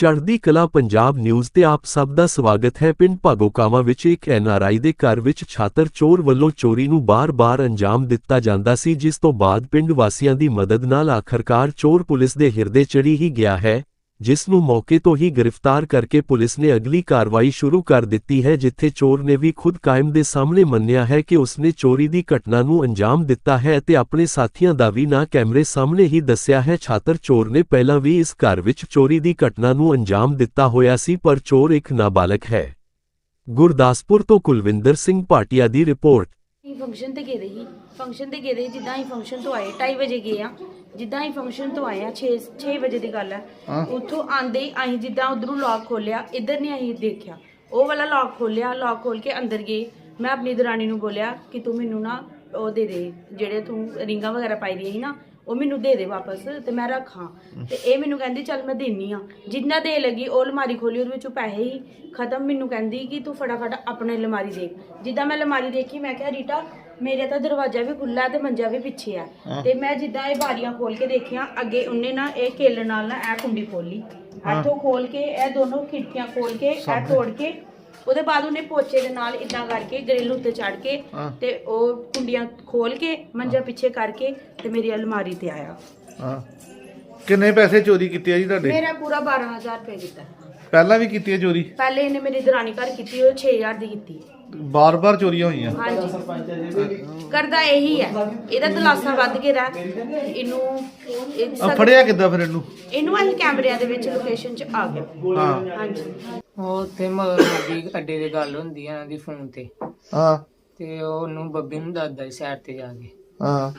ਚੜ੍ਹਦੀ ਕਲਾ ਪੰਜਾਬ ਨਿਊਜ਼ ਤੇ ਆਪ ਸਭ ਦਾ ਸਵਾਗਤ ਹੈ। ਪਿੰਡ ਭਾਗੋਕਾਵਾ ਵਿੱਚ ਇੱਕ ਐਨਆਰਆਈ ਦੇ ਘਰ ਵਿੱਚ ਛਾਤਰ ਚੋਰ ਵੱਲੋਂ ਚੋਰੀ ਨੂੰ ਬਾਰ-ਬਾਰ ਅੰਜਾਮ ਦਿੱਤਾ ਜਾਂਦਾ ਸੀ, ਜਿਸ ਤੋਂ ਬਾਅਦ ਪਿੰਡ ਵਾਸੀਆਂ ਦੀ ਮਦਦ ਨਾਲ ਆਖਰਕਾਰ ਚੋਰ ਪੁਲਿਸ ਦੇ ਹਿਰਦੇ ਚੜੀ ਹੀ ਗਿਆ ਹੈ। ਜਿਸ ਨੂੰ ਮੌਕੇ ਤੋਂ ਹੀ ਗ੍ਰਿਫਤਾਰ ਕਰਕੇ ਪੁਲਿਸ ਨੇ ਅਗਲੀ ਕਾਰਵਾਈ ਸ਼ੁਰੂ ਕਰ ਦਿੱਤੀ ਹੈ, ਜਿੱਥੇ ਚੋਰ ਨੇ ਵੀ ਖੁਦ ਕਾਇਮ ਦੇ ਸਾਹਮਣੇ ਮੰਨਿਆ ਹੈ ਕਿ ਉਸਨੇ ਚੋਰੀ ਦੀ ਘਟਨਾ ਨੂੰ ਅੰਜਾਮ ਦਿੱਤਾ ਹੈ ਅਤੇ ਆਪਣੇ ਸਾਥੀਆਂ ਦਾ ਵੀ ਨਾ ਕੈਮਰੇ ਸਾਹਮਣੇ ਹੀ ਦੱਸਿਆ ਹੈ। ਛਾਤਰ ਚੋਰ ਨੇ ਪਹਿਲਾਂ ਵੀ ਇਸ ਘਰ ਵਿੱਚ ਚੋਰੀ ਦੀ ਘਟਨਾ ਨੂੰ ਅੰਜਾਮ ਦਿੱਤਾ ਹੋਇਆ ਸੀ, ਪਰ ਚੋਰ ਇੱਕ ਨਾਬਾਲਗ ਹੈ। ਗੁਰਦਾਸਪੁਰ ਤੋਂ ਕੁਲਵਿੰਦਰ ਸਿੰਘ ਭਾਟੀਆ ਦੀ ਰਿਪੋਰਟ। ਫੰਕਸ਼ਨ ਤੇ ਗਏ ਦੇ ਫੰਕਸ਼ਨ ਤੇ ਗਏ ਦੇ ਜਿੱਦਾਂ ਹੀ ਫੰਕਸ਼ਨ ਤੋਂ ਆਏ 2:30 ਵਜੇ ਗਏ ਆ। ਜਿੱਦਾਂ ਹੀ ਫੰਕਸ਼ਨ ਤੋਂ ਆਏ ਆ 6 6 ਵਜੇ ਦੀ ਗੱਲ ਹੈ। ਉੱਥੋਂ ਆਂਦੇ ਹੀ ਅਸੀਂ ਜਿੱਦਾਂ ਉਧਰੋਂ ਲੌਕ ਖੋਲਿਆ ਇੱਧਰ ਨਹੀਂ ਅਸੀਂ ਦੇਖਿਆ। ਉਹ ਵਾਲਾ ਲੌਕ ਖੋਲਿਆ ਲੌਕ ਖੋਲ ਕੇ ਅੰਦਰ ਗਏ। ਮੈਂ ਆਪਣੀ ਦਰਾਣੀ ਨੂੰ ਬੋਲਿਆ ਕਿ ਤੂੰ ਮੈਨੂੰ ਨਾ ਉਹ ਦੇ ਦੇ ਜਿਹੜੇ ਤੂੰ ਰਿੰਗਾਂ ਵਗੈਰਾ ਪਾਈ ਦੀਆਂ ਸੀ ਨਾ ਉਹ ਮੈਨੂੰ ਦੇ ਦੇ ਵਾਪਸ ਤੇ ਮੈਂ ਰੱਖਾਂ। ਤੇ ਇਹ ਮੈਨੂੰ ਕਹਿੰਦੀ ਚੱਲ ਮੈਂ ਦੇਨੀ ਆ। ਜਿੰਨਾ ਦੇ ਲੱਗੀ ਉਹ ਅਲਮਾਰੀ ਖੋਲੀ ਉਹਦੇ ਵਿੱਚੋਂ ਪੈਸੇ ਹੀ ਖਤਮ। ਮੈਨੂੰ ਕਹਿੰਦੀ ਕਿ ਤੂੰ ਫਟਾਫਟ ਆਪਣੇ ਅਲਮਾਰੀ ਦੇਖ। ਜਿੱਦਾਂ ਮੈਂ ਅਲਮਾਰੀ ਦੇਖੀ ਮੈਂ ਕਿਹਾ ਰੀਟਾ ਮੇਰੇ ਤਾਂ ਦਰਵਾਜ਼ਾ ਵੀ ਖੁੱਲਾ ਤੇ ਮੰਜਾ ਵੀ ਪਿੱਛੇ ਆ। ਤੇ ਮੈਂ ਜਿੱਦਾਂ ਇਹ ਬਾਰੀਆਂ ਖੋਲ ਕੇ ਦੇਖੀਆਂ ਅੱਗੇ ਉਹਨੇ ਨਾ ਇਹ ਕੇਲ ਨਾਲ ਨਾ ਇਹ ਕੁੰਡੀ ਖੋਲੀ ਇੱਥੋਂ ਖੋਲ ਕੇ ਇਹ ਦੋਨੋਂ ਖਿੜਕੀਆਂ ਖੋਲ ਕੇ ਇਹ ਤੋੜ ਕੇ ਉਹਦੇ ਬਾਅਦ ਉਹਨੇ ਪੋਚੇ ਦੇ ਨਾਲ ਇਦਾਂ ਕਰਕੇ ਗ੍ਰਿਲ ਉੱਤੇ ਚੜ ਕੇ ਤੇ ਉਹ ਕੁੰਡੀਆਂ ਖੋਲ ਕੇ ਮੰਜਾ ਪਿੱਛੇ ਕਰਕੇ ਤੇ ਮੇਰੀ ਅਲਮਾਰੀ ਤੇ ਆਇਆ। ਹਾਂ। ਕਿੰਨੇ ਪੈਸੇ ਚੋਰੀ ਕੀਤੇ ਆ ਜੀ ਤੁਹਾਡੇ? ਮੇਰਾ ਪੂਰਾ 12000 ਰੁਪਏ ਦਿੱਤਾ ਪਹਿਲਾਂ ਵੀ ਕੀਤੀ ਹੈ ਚੋਰੀ? ਪਹਿਲੇ ਇਹਨੇ ਮੇਰੀ ਦਰਾਣੀ ਘਰ ਕੀਤੀ ਉਹ 6000 ਦੀ ਕੀਤੀ। ਬਾਰ-ਬਾਰ ਚੋਰੀਆਂ ਹੋਈਆਂ। ਹਾਂਜੀ। ਕਰਦਾ ਇਹੀ ਹੈ। ਇਹਦਾ ਦਲਾਸਾ ਵੱਧ ਕੇ ਦਾ ਇਹਨੂੰ ਇਹ ਆ ਫੜਿਆ ਕਿੱਦਾਂ ਫਿਰ ਇਹਨੂੰ? ਇਹਨੂੰ ਅਸੀਂ ਕੈਮਰਿਆਂ ਦੇ ਵਿੱਚ ਲੋਕੇਸ਼ਨ 'ਚ ਆ ਗਏ। ਹਾਂ। ਹਾਂਜੀ। ਉਹ ਤੇ ਮਰਦੀ ਅੱਡੇ ਦੀ ਗੱਲ ਹੁੰਦੀ ਆ ਇਹਨਾਂ ਦੀ ਫੋਨ ਤੇ। ਹਾਂ। ਤੇ ਉਹ ਉਹਨੂੰ ਬੱਬੀ ਨੂੰ ਦੱਸਦਾ ਸੀ ਸਾਈਡ ਤੇ ਜਾ ਕੇ। ਹਾਂ।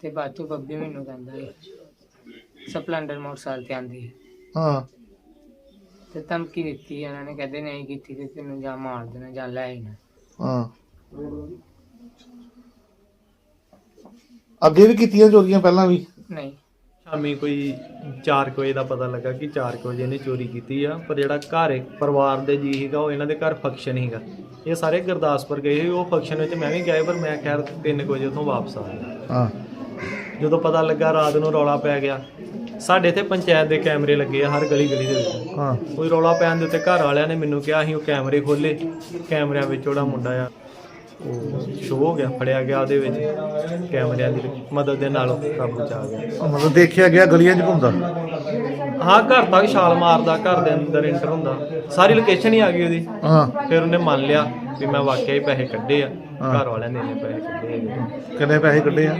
ਤੇ ਬਾਅਦ ਚੋਂ ਬੱਬੀ ਮੈਨੂੰ ਕਹਿੰਦਾ ਸੀ ਸਪਲੈਂਡਰ ਮੋਟਰਸਾਈਕਲ ਤੇ ਆਂਦੀ ਹਾਂ। ਤੇ ਧਮਕੀ ਦਿੱਤੀ ਇਹਨਾਂ ਨੇ ਕਹਿੰਦੇ ਨਹੀਂ ਕੀਤੀ ਤੇ ਤੈਨੂੰ ਜਾਂ ਮਾਰ ਦੇਣਾ ਜਾਂ ਲੈ ਆਣਾ ਹਾਂ। ਅੱਗੇ ਵੀ ਕੀਤੀਆਂ ਚੋਰੀਆਂ ਪਹਿਲਾਂ ਵੀ? ਨਹੀਂ। ਸ਼ਾਮੀ ਕੋਈ 4 ਵਜੇ ਦਾ ਪਤਾ ਲੱਗਾ ਕਿ 4 ਵਜੇ ਇਹਨੇ ਚੋਰੀ ਕੀਤੀ ਆ ਪਰ ਜਿਹੜਾ ਘਰ ਪਰਿਵਾਰ ਦੇ ਜੀ ਸੀਗਾ ਉਹ ਇਹਨਾਂ ਦੇ ਘਰ ਫੰਕਸ਼ਨ ਸੀਗਾ। ਇਹ ਸਾਰੇ ਗੁਰਦਾਸਪੁਰ ਗਏ ਸੀ ਉਹ ਫੰਕਸ਼ਨ ਵਿੱਚ ਮੈਂ ਵੀ ਗਿਆ ਪਰ ਮੈਂ ਖੈਰ 3 ਵਜੇ ਉੱਥੋਂ ਵਾਪਸ ਆ ਗਿਆ। ਹਾਂ। ਜਦੋਂ ਪਤਾ ਲੱਗਾ ਰਾਤ ਨੂੰ ਰੌਲਾ ਪੈ ਗਿਆ ਸਾਡੇ ਇੱਥੇ ਪੰਚਾਇਤ ਦੇ ਕੈਮਰੇ ਲੱਗੇ ਆ ਹਰ ਗਲੀ ਗਲੀ ਦੇ ਵਿੱਚ। ਹਾਂ। ਕੋਈ ਰੌਲਾ ਪੈਣ ਦੇ ਉੱਤੇ ਘਰ ਵਾਲਿਆਂ ਨੇ ਮੈਨੂੰ ਕਿਹਾ ਅਸੀਂ ਉਹ ਕੈਮਰੇ ਖੋਲੇ ਕੈਮਰਿਆਂ ਵਿੱਚ ਉਹਦਾ ਮੁੰਡਾ ਆ ਉਹ ਸ਼ੋ ਹੋ ਗਿਆ ਫੜਿਆ ਗਿਆ ਉਹਦੇ ਵਿੱਚ। ਕੈਮਰਿਆਂ ਦੀ ਮਦਦ ਦੇ ਨਾਲ ਕਾਬੂ ਚ ਆ ਗਿਆ। ਉਹ ਮਤਲਬ ਦੇਖਿਆ ਗਿਆ ਗਲੀਆਂ 'ਚ ਘੁੰਮਦਾ? ਹਾਂ ਘਰ ਤੱਕ ਛਾਲ ਮਾਰਦਾ ਘਰ ਦੇ ਅੰਦਰ ਇੰਟਰ ਹੁੰਦਾ। ਸਾਰੀ ਲੋਕੇਸ਼ਨ ਹੀ ਆ ਗਈ ਉਹਦੀ। ਹਾਂ। ਫਿਰ ਉਹਨੇ ਮੰਨ ਲਿਆ ਵੀ ਮੈਂ ਵਾਕਿਆ ਹੀ ਪੈਸੇ ਕੱਢੇ ਆ। ਘਰ ਵਾਲਿਆਂ ਨੇ ਇੰਨੇ ਪੈਸੇ ਕੱਢੇ ਹੈਗੇ। ਕਿੰਨੇ ਪੈਸੇ ਕੱਢੇ ਆ?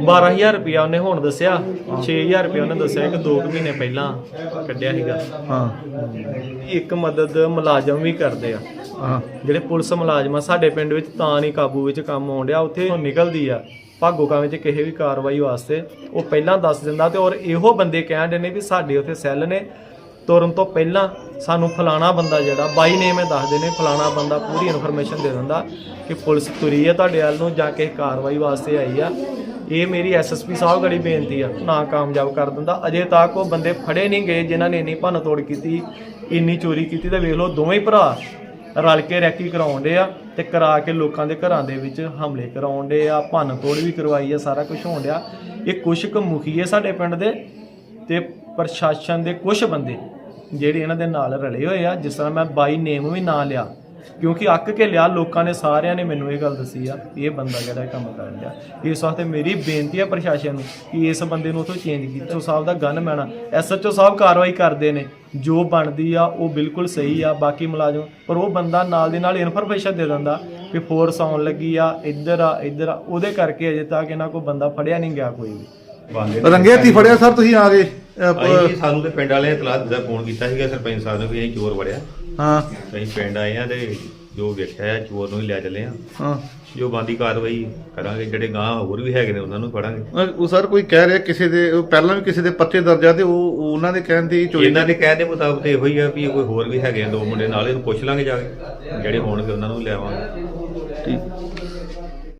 12000 ਰੁਪਇਆ ਉਹਨੇ ਹੁਣ ਦੱਸਿਆ। 6000 ਰੁਪਇਆ ਉਹਨੇ ਦੱਸਿਆ ਕਿ 2 ਮਹੀਨੇ ਪਹਿਲਾਂ ਕੱਢਿਆ ਸੀਗਾ। ਹਾਂ। ਇੱਕ ਮਦਦ ਮੁਲਾਜ਼ਮ ਵੀ ਕਰਦੇ ਆ। ਹਾਂ। ਜਿਹੜੇ ਪੁਲਿਸ ਮੁਲਾਜ਼ਮ ਆ ਸਾਡੇ ਪਿੰਡ ਵਿੱਚ ਤਾਂ ਨਹੀਂ ਕਾਬੂ ਵਿੱਚ ਕੰਮ ਆਉਣ ਡਿਆ। ਉੱਥੇ ਉਹ ਨਿਕਲਦੀ ਆ। ਭਾਗੋਕਾਂ ਵਿੱਚ ਕਿਸੇ ਵੀ ਕਾਰਵਾਈ ਵਾਸਤੇ ਉਹ ਪਹਿਲਾਂ ਦੱਸ ਦਿੰਦਾ ਤੇ ਔਰ ਇਹੋ ਬੰਦੇ ਕਹਿੰਦੇ ਨੇ ਵੀ ਸਾਡੇ ਉੱਥੇ ਸੈੱਲ ਨੇ। ਤੁਰਨ ਤੋਂ ਪਹਿਲਾਂ ਸਾਨੂੰ ਫਲਾਣਾ ਬੰਦਾ ਜਿਹੜਾ, ਬਾਈ ਨੇਮ ਹੈ, ਦੱਸਦੇ ਨੇ, ਫਲਾਣਾ ਬੰਦਾ ਪੂਰੀ ਇਨਫੋਰਮੇਸ਼ਨ ਦੇ ਦਿੰਦਾ ਕਿ ਪੁਲਿਸ ਤੁਰੀ ਹੈ ਤੁਹਾਡੇ ਵੱਲ ਨੂੰ ਜਾਂ ਕਿਸੇ ਕਾਰਵਾਈ ਵਾਸਤੇ ਆਈ ਆ। ਇਹ ਮੇਰੀ ਐਸਐਸਪੀ ਸਾਹਿਬ ਗੜੀ ਬੇਨਤੀ ਆ ਨਾ ਕਾਮਯਾਬ ਕਰ ਦਿੰਦਾ। ਅਜੇ ਤੱਕ ਉਹ ਬੰਦੇ ਫੜੇ ਨਹੀਂ ਗਏ ਜਿਨ੍ਹਾਂ ਨੇ ਇੰਨੀ ਭੰਨ ਤੋੜ ਕੀਤੀ, ਇੰਨੀ ਚੋਰੀ ਕੀਤੀ ਤੇ ਵੇਖ ਲਓ ਦੋਵੇਂ ਭਰਾ ਰਲ ਕੇ ਰੈਕੀ ਕਰਾਉਂਦੇ ਆ ਤੇ ਕਰਾ ਕੇ ਲੋਕਾਂ ਦੇ ਘਰਾਂ ਦੇ ਵਿੱਚ ਹਮਲੇ ਕਰਾਉਂਦੇ ਆ ਭੰਨ ਤੋੜ ਵੀ ਕਰਵਾਈ ਆ, ਸਾਰਾ ਕੁਝ ਹੋਣ ਡਿਆ। ਇਹ ਕੁਛ ਕੁ ਹੈ ਸਾਡੇ ਪਿੰਡ ਦੇ ਤੇ ਪ੍ਰਸ਼ਾਸਨ ਦੇ ਕੁਝ ਬੰਦੇ ਜਿਹੜੇ ਇਹਨਾਂ ਦੇ ਨਾਲ ਰਲੇ ਹੋਏ ਆ, ਜਿਸ ਤਰ੍ਹਾਂ ਮੈਂ ਬਾਈ ਨੇਮ ਵੀ ਨਾਂ ਲਿਆ, ਕਿਉਂਕਿ ਅੱਕ ਕੇ ਲਿਆ, ਲੋਕਾਂ ਨੇ ਸਾਰਿਆਂ ਨੇ ਮੈਨੂੰ ਇਹ ਗੱਲ ਦੱਸੀ ਆ ਵੀ ਇਹ ਬੰਦਾ ਜਿਹੜਾ ਇਹ ਕੰਮ ਕਰ ਲਿਆ ਇਸ ਵਾਸਤੇ ਮੇਰੀ ਬੇਨਤੀ ਹੈ ਪ੍ਰਸ਼ਾਸਨ ਨੂੰ ਕਿ ਇਸ ਬੰਦੇ ਨੂੰ ਉਥੋਂ ਚੇਂਜ ਕੀਤਾ। ਸਾਹਿਬ ਦਾ ਗਨ ਮੈਣਾ ਐਸਐਚਓ ਸਾਹਿਬ ਕਾਰਵਾਈ ਕਰਦੇ ਨੇ, ਜੋ ਬਣਦੀ ਆ ਉਹ ਬਿਲਕੁਲ ਸਹੀ ਆ, ਬਾਕੀ ਮੁਲਾਜ਼ਮ, ਪਰ ਉਹ ਬੰਦਾ ਨਾਲ ਦੇ ਨਾਲ ਇਨਫੋਰਮੇਸ਼ਨ ਦੇ ਦਿੰਦਾ ਕਿ ਫੋਰਸ ਆਉਣ ਲੱਗੀ ਆ, ਇੱਧਰ ਆ ਇੱਧਰ ਆ, ਉਹਦੇ ਕਰਕੇ ਅਜੇ ਤੱਕ ਇਹਨਾਂ ਕੋਈ ਬੰਦਾ ਫੜਿਆ ਨਹੀਂ ਗਿਆ ਕੋਈ ਵੀ। ਰੰਗੇ ਹੱਥੀ ਫੜਿਆ ਸਰ ਤੁਸੀਂ ਆ ਗਏ ਅਸੀਂ ਸਾਨੂੰ ਤੇ ਪਿੰਡ ਵਾਲਿਆਂ ਨੇ ਇਤਲਾਹ ਦਿੱਤਾ ਫੋਨ ਕੀਤਾ ਸੀਗਾ ਸਰਪੰਚ ਸਾਹਿਬ ਨੇ ਵੀ ਅਸੀਂ ਚੋਰ ਵੜਿਆ। ਹਾਂ। ਅਸੀਂ ਪਿੰਡ ਆਏ ਆ ਤੇ ਜੋ ਵੇਖਿਆ ਆ ਚੋਰ ਨੂੰ ਹੀ ਲੈ ਚੱਲੇ ਆ ਹਾਂ। ਜੋ ਬੰਦੀ ਕਾਰਵਾਈ ਕਰਾਂਗੇ ਜਿਹੜੇ ਗਾਂ ਹੋਰ ਵੀ ਹੈਗੇ ਨੇ ਉਹਨਾਂ ਨੂੰ ਫੜਾਂਗੇ। ਉਹ ਸਰ ਕੋਈ ਕਹਿ ਰਿਹਾ ਕਿਸੇ ਦੇ ਉਹ ਪਹਿਲਾਂ ਵੀ ਕਿਸੇ ਦੇ ਪਰਚੇ ਦਰਜ ਆ ਤੇ ਉਹ ਉਹ ਉਹਨਾਂ ਦੇ ਕਹਿਣ ਤੇ ਹੀ ਚੋਰੀ ਇਹਨਾਂ ਦੇ ਕਹਿਣ ਦੇ ਮੁਤਾਬਕ ਤੇ ਇਹੋ ਹੀ ਆ ਵੀ ਕੋਈ ਹੋਰ ਵੀ ਹੈਗੇ ਆ ਦੋ ਮੁੰਡੇ ਨਾਲ ਇਹਨੂੰ ਪੁੱਛ ਲਾਂਗੇ ਜਾ ਕੇ। ਜਿਹੜੇ ਹੋਣਗੇ ਉਹਨਾਂ ਨੂੰ ਵੀ ਲਿਆਵਾਂਗੇ ਠੀਕ।